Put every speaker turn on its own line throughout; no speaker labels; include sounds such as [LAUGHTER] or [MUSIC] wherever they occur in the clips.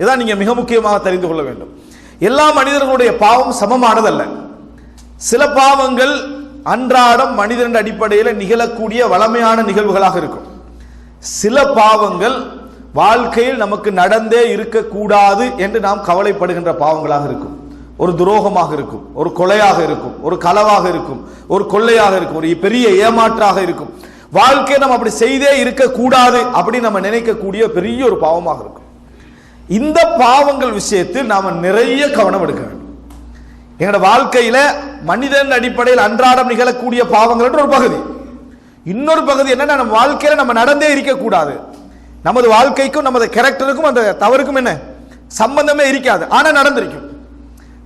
இதான் நீங்க மிக முக்கியமாக தெரிந்து கொள்ள வேண்டும். எல்லா மனிதர்களுடைய பாவம் சமமானதல்ல. சில பாவங்கள் அன்றாடம் மனிதன் அடிப்படையில் நிகழக்கூடிய வளமையான நிகழ்வுகளாக இருக்கும். சில பாவங்கள் வாழ்க்கையில் நமக்கு நடந்தே இருக்கக்கூடாது என்று நாம் கவலைப்படுகின்ற பாவங்களாக இருக்கும். ஒரு துரோகமாக இருக்கும் ஒரு கொலையாக இருக்கும் ஒரு களவாக இருக்கும் ஒரு கொள்ளையாக இருக்கும் ஒரு பெரிய ஏமாற்றாக இருக்கும். வாழ்க்கையை நம்ம அப்படி செய்தே இருக்கக்கூடாது அப்படின்னு நம்ம நினைக்கக்கூடிய பெரிய ஒரு பாவமாக இருக்கும். இந்த பாவங்கள் விஷயத்தில் நாம் நிறைய கவனம் எடுக்க வேண்டும். எங்களோட வாழ்க்கையில மனிதன் அடிப்படையில் அன்றாடம் நிகழக்கூடிய பாவங்கள் ஒரு பகுதி. இன்னொரு பகுதி என்னன்னா நம்ம வாழ்க்கையில நம்ம நடந்தே இருக்கக்கூடாது. நமது வாழ்க்கைக்கும் நமது கேரக்டருக்கும் அந்த தவறுக்கும் என்ன? சம்பந்தமே இருக்காது. ஆனா நடந்திருக்கும்.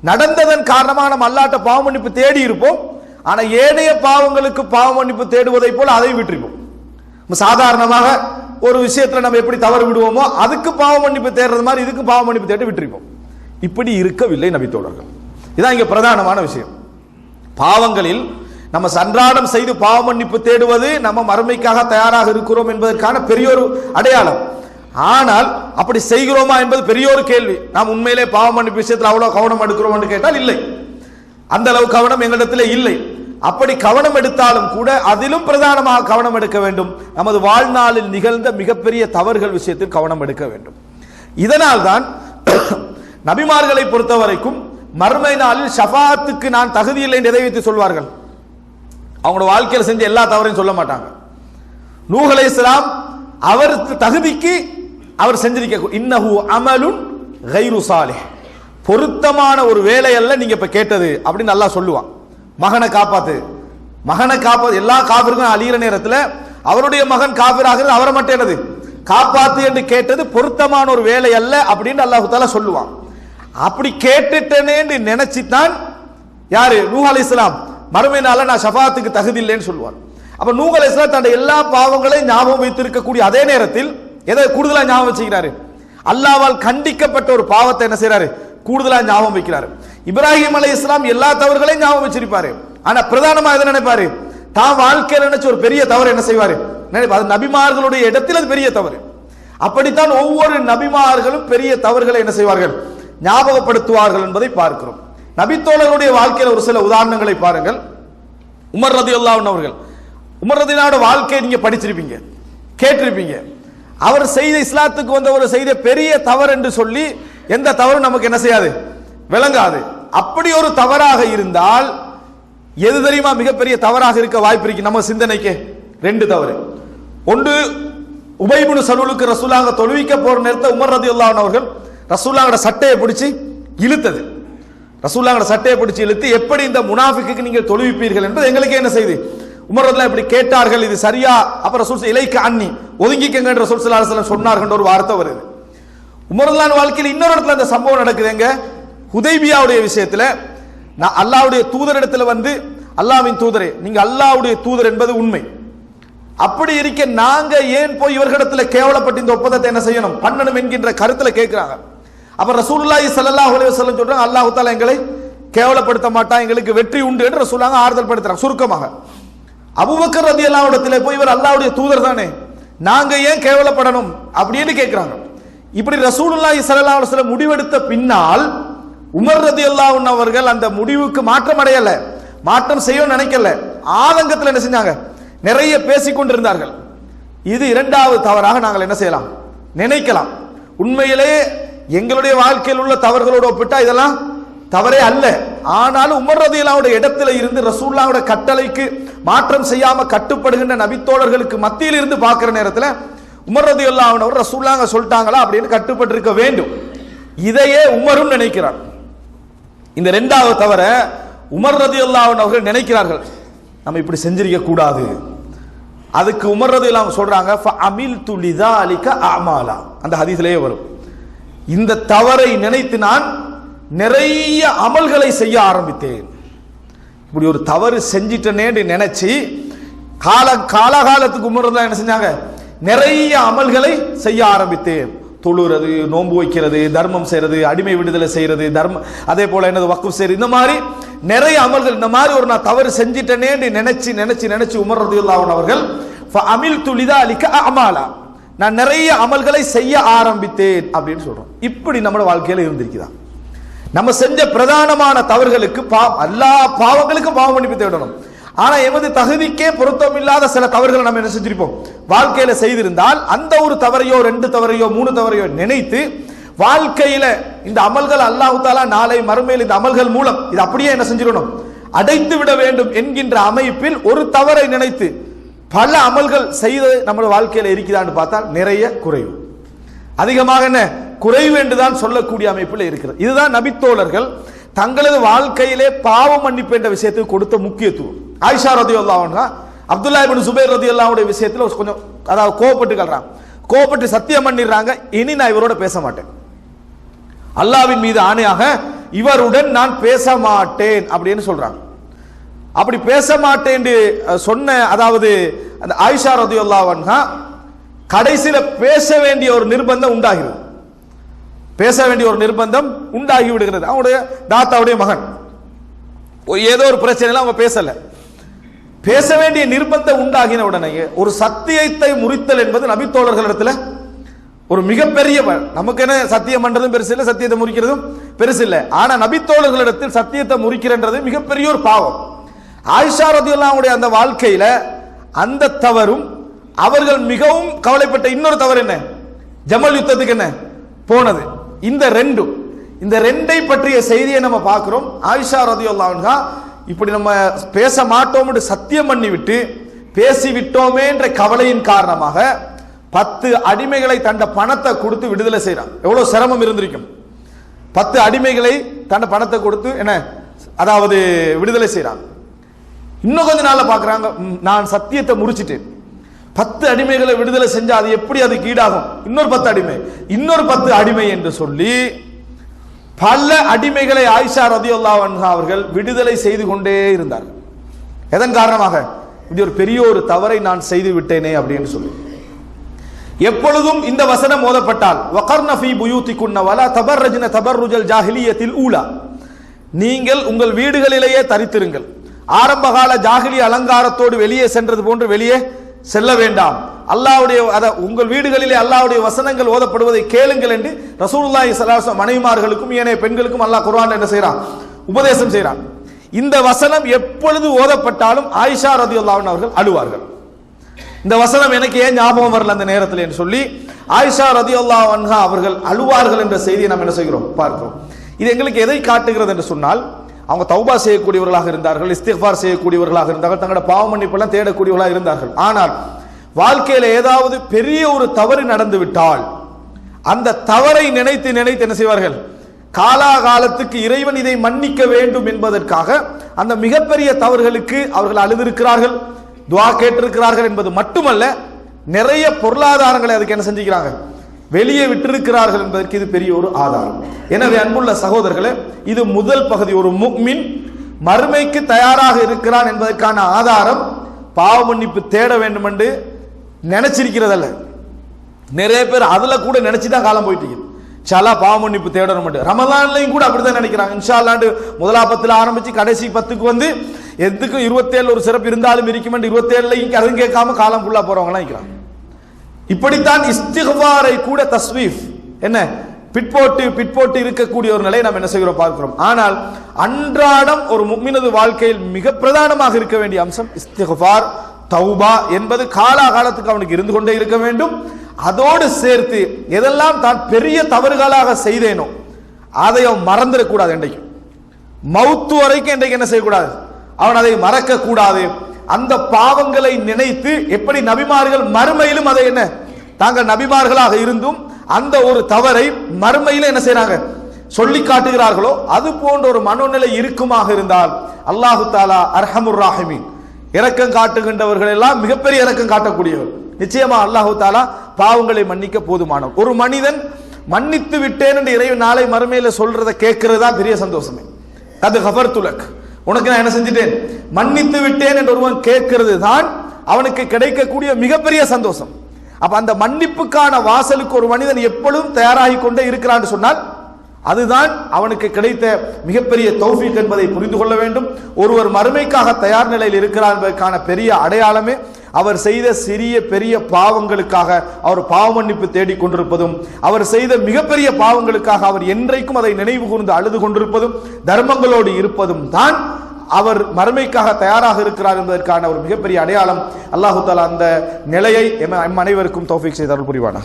நடந்ததன் காரணமாக நம்ம அல்லாட்ட பாவ மன்னிப்பு தேடி இருப்போம். ஆனா ஏனைய பாவங்களுக்கு பாவ மன்னிப்பு தேடுவதை போல அதையும் விட்டுருப்போம். நம்ம சாதாரணமாக ஒரு விஷயத்துல நம்ம எப்படி தவறு விடுவோமோ அதுக்கு பாவ மன்னிப்பு தேடுறது மாதிரி இதுக்கு பாவ மன்னிப்பு தேடி விட்டுருப்போம் இப்படி இருக்கவில்லை நபித்தோழர்கள் இதான் இங்க பிரதானமான விஷயம். பாவங்களில் நம்ம சன்றாடம் செய்து பாவ மன்னிப்பு தேடுவது நம்ம மறுமைக்காக தயாராக இருக்கிறோம் என்பதற்கான பெரிய ஒரு அடையாளம். ஆனால் அப்படி செய்கிறோமா என்பது பெரிய ஒரு கேள்வி. நாம் உண்மையிலே பாவ மன்னிப்பு விஷயத்தில் அவ்வளவு கவனம் எடுக்கிறோம் என்று கேட்டால் இல்லை. அந்த அளவு கவனம் எங்களிடத்தில் இல்லை. அப்படி கவனம் எடுத்தாலும் கூட அதிலும் பிரதானமாக கவனம் எடுக்க வேண்டும். நமது வாழ்நாளில் நிகழ்ந்த மிகப்பெரிய தவறுகள் விஷயத்தில் கவனம் எடுக்க வேண்டும். இதனால் தான் [CLEARS THROAT] நபிமார்களை பொறுத்த வரைக்கும் மறுமை நாளில் ஷஃபாத்துக்கு நான் தகுதி இல்லை சொல்வார்கள்? அவங்களோட வாழ்க்கையில் செஞ்ச எல்லா தவறையும் சொல்ல மாட்டாங்க. நூகலை இஸ்லாம் அவர் தகுதிக்கு அவர் செஞ்சிருக்க இன்னஹு அமலுன் கைரு சாலே பொருத்தமான ஒரு வேலையல்ல நீங்க இப்ப கேட்டது அப்படின்னு நல்லா சொல்லுவான். மகனை காப்பாத்து. மகனை காப்பாத்து. எல்லா காவிருக்கும் அழியிற நேரத்தில் அவருடைய மகன் காவிராகிறது அவரை மட்டும் என்னது? காப்பாத்து என்று கேட்டது பொருத்தமான ஒரு வேலை அல்ல அப்படின்னு அல்லாஹு தாலா சொல்லுவான். அப்படி கேட்டுட்டேனேன்னு நினைச்சுதான் யாரு? நூஹ் அலி இஸ்லாம் மறுமையினால நான் ஷஃபாத்துக்கு தகுதி இல்லைன்னு சொல்லுவார் அப்ப நூஹ் இஸ்லாம் தன்னுடைய எல்லா பாவங்களையும் ஞாபகம் வைத்திருக்கக்கூடிய அதே நேரத்தில் எதை கூடுதலா ஞாபகம் வச்சுக்கிறாரு? அல்லாவால் கண்டிக்கப்பட்ட ஒரு பாவத்தை என்ன செய்யறாரு கூடுதலா ஞாபகம் வைக்கிறாரு. இப்ராஹிம் அலை இஸ்லாம் எல்லா தவறுகளையும் ஞாபகம் வச்சிருப்பாரு. ஆனா பிரதானமா எதை நினைப்பாரு? தான் வாழ்க்கையில் நினைச்ச ஒரு பெரிய தவறு என்ன செய்வாரு? நினைப்பா அது நபிமார்களுடைய இடத்தில் அது பெரிய தவறு. அப்படித்தான் ஒவ்வொரு நபிமார்களும் பெரிய தவறுகளை என்ன செய்வார்கள்? ஞாபகப்படுத்துவார்கள் என்பதை பார்க்கிறோம். நபித்தோழர்களுடைய வாழ்க்கையில் ஒரு சில உதாரணங்களை பாருங்கள். உமர் ரதி அவர்கள் உமர் ரதினாவோட வாழ்க்கையை நீங்க படிச்சிருப்பீங்க கேட்டிருப்பீங்க. அவர் செய்த இஸ்லாத்துக்கு வந்த ஒரு செய்த பெரிய தவறு என்று சொல்லி எந்த தவறும் நமக்கு என்ன செய்யாது? விளங்காது. அப்படி ஒரு தவறாக இருந்தால் எது தெரியுமா? மிகப்பெரிய தவறாக இருக்க வாய்ப்பு இருக்கு. நம்ம சிந்தனைக்கு ரெண்டு தவறு. ஒன்று உபைபுனு சலூலுக்கு ரசூலாங்க தொழுவிக்க போற நேரத்தை உமர் ரதி அவர்கள் ரசூலாங்கட சட்டையை பிடிச்சி இழுத்தது. ரசூல்லாங்கட சட்டையை பிடிச்சி இழுத்து எப்படி இந்த முனாஃபிக்கு நீங்கள் தொழுவிப்பீர்கள் என்பது எங்களுக்கு என்ன செய்து? உமர் ரதிலாம் இப்படி கேட்டார்கள் இது சரியா? அப்ப ரசூல் இலைக்கு அண்ணி ஒதுங்கிக்கங்க என்று ரசூல் சொன்னார்கள் ஒரு வார்த்தை வருது. உமர்லான் வாழ்க்கையில் இன்னொரு இடத்துல அந்த சம்பவம் நடக்குதுங்க ஹுதைபியாவுடைய விஷயத்தில் நான் அல்லாஹ்வுடைய தூதரிடத்துல வந்து அல்லாவின் தூதரே நீங்க அல்லாவுடைய தூதர் என்பது உண்மை. அப்படி இருக்க நாங்க ஏன் போய் இவர்களிடத்தில் கேவலப்பட்டு இந்த ஒப்பந்தத்தை என்ன செய்யணும்? பண்ணணும் என்கின்ற கருத்துல கேட்கிறாங்க அப்ப ரசூலுல்லாஹி ஸல்லல்லாஹு அலைஹி வஸல்லம் சொல்றாங்க அல்லாஹ் தஆலா எங்களை கேவலப்படுத்த மாட்டான் எங்களுக்கு வெற்றி உண்டு என்று ரசூலாங்க ஆறுதல் படுத்துறாங்க சுருக்கமாக. அபுபக்கர் ரலியல்லாஹு இடத்துல போய் இவர் அல்லாஹ்வுடைய தூதர் தானே நாங்க ஏன் கேவலப்படணும்? அப்படின்னு கேட்கிறாங்க இப்படி ரசூலுல்லாஹி ஸல்லல்லாஹு அலைஹி வஸல்லம் முடிவெடுத்த பின்னால் உமர் ரதி அன்ஹு அவர்கள் அந்த முடிவுக்கு மாற்றம் அடையல மாற்றம் செய்ய நினைக்கல. ஆதங்கத்தில் என்ன செஞ்சாங்க? நிறைய பேசிக்கொண்டிருந்தார்கள் இது இரண்டாவது தவறாக நாங்கள் என்ன செய்யலாம்? நினைக்கலாம். உண்மையிலே எங்களுடைய வாழ்க்கையில் உள்ள தவறுகளோடு ஒப்பிட்டா இதெல்லாம் தவறே அல்ல. ஆனாலும் உமர் ரதியல்லாவுடைய இடத்துல இருந்து ரசூல்லாவோட கட்டளைக்கு மாற்றம் செய்யாம கட்டுப்படுகின்ற நபித்தோழர்களுக்கு மத்தியில் இருந்து பார்க்கிற நேரத்தில் உமர் ரதியுல்லாவினவர் ரசூல்லாங்க சொல்லிட்டாங்களா அப்படின்னு கட்டுப்பட்டிருக்க வேண்டும். இதையே உமரும் நினைக்கிறார். இந்த ரெண்டாவது தவிர உமர் ரதியுல்லாவின் அவர்கள் நினைக்கிறார்கள். நம்ம இப்படி செஞ்சிருக்க கூடாது. அதுக்கு உமர் ரதி அவங்க சொல்றாங்க அமில் துளிதா அலிக்க ஆமாலா அந்த ஹதீஸ்லயே வரும். இந்த தவறை நினைத்து நான் நிறைய அமல்களை செய்ய ஆரம்பித்தேன். இப்படி ஒரு தவறு செஞ்சிட்டனேன்னு நினைச்சு கால காலகாலத்துக்கு உமர் என்ன செஞ்சாங்க? நிறைய அமல்களை செய்ய ஆரம்பித்தேன். தொழுறது நோன்பு வைக்கிறது தர்மம் செய்யறது அடிமை விடுதலை செய்யறது தர்மம் அதே போல என்னது வக்கு செய்யறது இந்த மாதிரி நிறைய அமல்கள் இந்த மாதிரி ஒரு நான் தவறு செஞ்சிட்டனே நினைச்சு நினைச்சு நினைச்சு உமர் அவர்கள் அமில் துளிதா அளிக்க அமாலா. நான் நிறைய அமல்களை செய்ய ஆரம்பித்தேன் அப்படின்னு சொல்றோம். இப்படி நம்ம வாழ்க்கையில இருந்திருக்குதா? நம்ம செஞ்ச பிரதானமான தவறுகளுக்கு பா எல்லா பாவங்களுக்கும் பாவம் மன்னிப்பு தேடணும். ஆனா எமது தகுதிக்கே பொருத்தம் இல்லாத சில தவறுகளை நம்ம என்ன செஞ்சிருப்போம்? வாழ்க்கையில செய்திருந்தால் அந்த ஒரு தவறையோ ரெண்டு தவறையோ மூணு தவறையோ நினைத்து வாழ்க்கையில இந்த அமல்கள் அல்லாஹு தாலா நாளை மறுமையில் இந்த அமல்கள் மூலம் இது அப்படியே என்ன செஞ்சிடணும்? அடைத்து விட வேண்டும் என்கின்ற அமைப்பில் ஒரு தவறை நினைத்து பல அமல்கள் செய்து நம்ம வாழ்க்கையில இருக்கிறான்னு பார்த்தால் நிறைய குறைவு. அதிகமாக என்ன? குறைவு என்றுதான் சொல்லக்கூடிய அமைப்பில் இருக்கிறது. இதுதான் நபித்தோழர்கள் தங்களது வாழ்க்கையிலே பாவம் மன்னிப்பு என்ற விஷயத்துக்கு கொடுத்த முக்கியத்துவம். ஆயிஷா ரதி அல்லாஹா அப்துல்லா இபின் சுபேர் ரதி அல்லாவுடைய விஷயத்தில் கொஞ்சம் அதாவது கோவப்பட்டு கல்றாங்க கோவப்பட்டு சத்தியம் பண்ணிடுறாங்க இனி நான் இவரோட பேச மாட்டேன். அல்லாவின் மீது ஆணையாக இவருடன் நான் பேச மாட்டேன் அப்படின்னு சொல்றாங்க. அப்படி பேச மாட்டேன் சொன்ன அதாவது அந்த ஆயிஷா ரதி அல்லாவன்ஹா கடைசியில் பேச வேண்டிய ஒரு நிர்பந்தம் உண்டாகிறது. பேச வேண்டிய ஒரு நிர்பந்தம் உண்டாகி விடுகிறது. அவனுடைய தாத்தாவுடைய மகன். ஏதோ ஒரு பிரச்சனையில அவங்க பேசலை. பேச வேண்டிய நிர்பந்தம் உண்டாகின உடனே ஒரு சத்தியத்தை முறித்தல் என்பது நபித்தோழர்களிடத்தில் ஒரு மிகப்பெரிய நமக்கு என்ன சத்தியம் பண்றதும் பெருசு இல்லை சத்தியத்தை முறிக்கிறதும் பெருசு இல்லை. ஆனா நபித்தோழர்களிடத்தில் சத்தியத்தை முறிக்கிறன்றது மிகப்பெரிய ஒரு பாவம். ஆயிஷா ரதியுல்லாவுடைய அந்த வாழ்க்கையில அந்த தவறும் அவர்கள் மிகவும் கவலைப்பட்ட இன்னொரு தவறு என்ன? ஜமல் யுத்தத்துக்கு என்ன? போனது. இந்த ரெண்டும். இந்த ரெண்டை பற்றிய செய்தியை நம்ம பார்க்கிறோம். ஆயிஷா ரதியுல்லாஹா இப்படி நம்ம பேச மாட்டோம் என்று சத்தியம் பண்ணிவிட்டு பேசிவிட்டோமே என்ற கவலையின் காரணமாக பத்து அடிமைகளை தண்ட பணத்தை கொடுத்து விடுதலை செய்கிறான் எவ்வளோ சிரமம் இருந்திருக்கும். பத்து அடிமைகளை தண்ட பணத்தை கொடுத்து என்ன அதாவது விடுதலை செய்கிறான் இன்னும் கொஞ்ச நாளில் பார்க்குறாங்க நான் சத்தியத்தை முறிச்சிட்டேன். பத்து அடிமைகளை விடுதலை செஞ்சா அது எப்படி அதுக்கு ஈடாகும்? இன்னொரு பத்து அடிமை. இன்னொரு பத்து அடிமை என்று சொல்லி பல அடிமைகளை ஆயிஷா ரதியுல்லா அவர்கள் விடுதலை செய்து கொண்டே இருந்தார்கள் எதன் காரணமாக? இப்படி ஒரு பெரிய ஒரு தவறை நான் செய்து விட்டேனே அப்படின்னு சொல்லி. எப்பொழுதும் இந்த வசனம் மோதப்பட்டால் வகர்ன ஃபீ தபர் வலா தபர் தபர்ருஜல் ஜாஹிலியத்தில் ஊலா. நீங்கள் உங்கள் வீடுகளிலேயே தரித்திருங்கள். ஆரம்பகால ஜாகிலி அலங்காரத்தோடு வெளியே சென்றது போன்று வெளியே செல்ல வேண்டாம். அல்லாவுடைய அதை உங்கள் வீடுகளிலே அல்லாவுடைய வசனங்கள் ஓதப்படுவதை கேளுங்கள் என்று ரசூலுல்லாஹி ஸல்லல்லாஹு மனைவிமார்களுக்கும் ஏனைய பெண்களுக்கும் அல்லாஹ் குர்ஆன் என்ன செய்கிறான் உபதேசம் செய்கிறான் இந்த வசனம் எப்பொழுது ஓதப்பட்டாலும் ஆயிஷா ரதியுல்லாஹு அவர்கள் அழுவார்கள். இந்த வசனம் எனக்கு ஏன் ஞாபகம் வரல அந்த நேரத்தில் என்று சொல்லி ஆயிஷா ரதியுல்லா அன்ஹா அவர்கள் அழுவார்கள் என்ற செய்தியை நாம் என்ன செய்கிறோம்? பார்க்கிறோம். இது எங்களுக்கு எதை காட்டுகிறது என்று சொன்னால் அவங்க தௌபா செய்யக்கூடியவர்களாக இருந்தார்கள் இஸ்திஃபார் செய்யக்கூடியவர்களாக இருந்தார்கள் தங்களோட பாவ மன்னிப்பெல்லாம் தேடக்கூடியவர்களாக இருந்தார்கள். ஆனால் வாழ்க்கையில் ஏதாவது பெரிய ஒரு தவறு நடந்து விட்டால் அந்த தவறை நினைத்து நினைத்து என்ன செய்வார்கள்? காலாகாலத்துக்கு இறைவன் இதை மன்னிக்க வேண்டும் என்பதற்காக அந்த மிகப்பெரிய தவறுகளுக்கு அவர்கள் அழுதிருக்கிறார்கள் துவா கேட்டிருக்கிறார்கள் என்பது மட்டுமல்ல நிறைய பொருளாதாரங்களை அதுக்கு என்ன செஞ்சுக்கிறாங்க வெளியே விட்டிருக்கிறார்கள் என்பதற்கு இது பெரிய ஒரு ஆதாரம். எனவே அன்புள்ள சகோதரர்களே இது முதல் பகுதி. ஒரு முக்மின் மறுமைக்கு தயாராக இருக்கிறான் என்பதற்கான ஆதாரம் பாவ மன்னிப்பு தேட வேண்டும் என்று நினைச்சிருக்கிறதல்ல. நிறைய பேர் அதுல கூட நினச்சி தான் காலம் போயிட்டு இருக்குது. சலா பாவ மன்னிப்பு தேடணும் மட்டும். ரமலான்லையும் கூட அப்படிதான் நினைக்கிறாங்க. இன்ஷால்லாண்டு முதலாபத்தில் ஆரம்பிச்சு கடைசி பத்துக்கு வந்து எதுக்கும் இருபத்தேழு ஒரு சிறப்பு இருந்தாலும் இருக்கும் இருபத்தேழுலையும் அதுவும் கேட்காம காலம் ஃபுல்லா போறவங்களாம் இருக்கிறாங்க இப்படித்தான் இஸ்திகாரை கூட தஸ்வீஃப் என்ன? பிற்போட்டு பிற்போட்டு இருக்கக்கூடிய ஒரு நிலையை நாம் என்ன செய்கிறோம் பார்க்கிறோம். ஆனால் அன்றாடம் ஒரு முக்மினது வாழ்க்கையில் மிக பிரதானமாக இருக்க வேண்டிய அம்சம் இஸ்திகார் தௌபா என்பது காலாகாலத்துக்கு அவனுக்கு இருந்து கொண்டே இருக்க வேண்டும். அதோடு சேர்த்து எதெல்லாம் தான் பெரிய தவறுகளாக செய்தேனோ அதை அவன் மறந்துடக்கூடாது என்றைக்கும். மௌத்து வரைக்கும் இன்றைக்கு என்ன செய்யக்கூடாது? அவன் அதை மறக்க கூடாது அந்த பாவங்களை நினைத்து எப்படி நபிமார்கள் மறுமையிலும் அதை என்ன தாங்கள் நபிமார்களாக இருந்தும் அந்த ஒரு தவறை மறுமையில என்ன செய்யறாங்க சொல்லி காட்டுகிறார்களோ அது போன்ற ஒரு மனோநிலை இருக்குமாக இருந்தால் அல்லாஹு தாலா அர்ஹமுர் ராஹிமின். இரக்கம் காட்டுகின்றவர்கள் எல்லாம் மிகப்பெரிய இரக்கம் காட்டக்கூடியவர். நிச்சயமா அல்லாஹு தாலா பாவங்களை மன்னிக்க போதுமானவர். ஒரு மனிதன் மன்னித்து விட்டேன் என்று இறைவன் நாளை மறுமையில சொல்றதை கேட்கிறது தான் பெரிய சந்தோஷமே. அது ஹபர் துலக் உனக்கு நான் என்ன செஞ்சிட்டேன்? மன்னித்து விட்டேன் என்று ஒருவன் கேட்கிறது தான் அவனுக்கு கிடைக்கக்கூடிய மிகப்பெரிய சந்தோஷம். அப்ப அந்த மன்னிப்புக்கான வாசலுக்கு ஒரு மனிதன் எப்பொழுதும் தயாராகி கொண்டே இருக்கிறான்னு சொன்னால் அதுதான் அவனுக்கு கிடைத்த மிகப்பெரிய தௌஃபீக் என்பதை புரிந்து கொள்ள வேண்டும். ஒருவர் மறுமைக்காக தயார் நிலையில் இருக்கிறார் என்பதற்கான பெரிய அடையாளமே அவர் செய்த சிறிய பெரிய பாவங்களுக்காக அவர் பாவ மன்னிப்பு தேடிக் கொண்டிருப்பதும் அவர் செய்த மிகப்பெரிய பாவங்களுக்காக அவர் என்றைக்கும் அதை நினைவு கூர்ந்து அழுது கொண்டிருப்பதும் தர்மங்களோடு இருப்பதும் தான் அவர் மறுமைக்காக தயாராக இருக்கிறார் என்பதற்கான ஒரு மிகப்பெரிய அடையாளம். அல்லாஹு தாலா அந்த நிலையை எம் அனைவருக்கும் தௌஃபீக் செய்தார் புரிவானா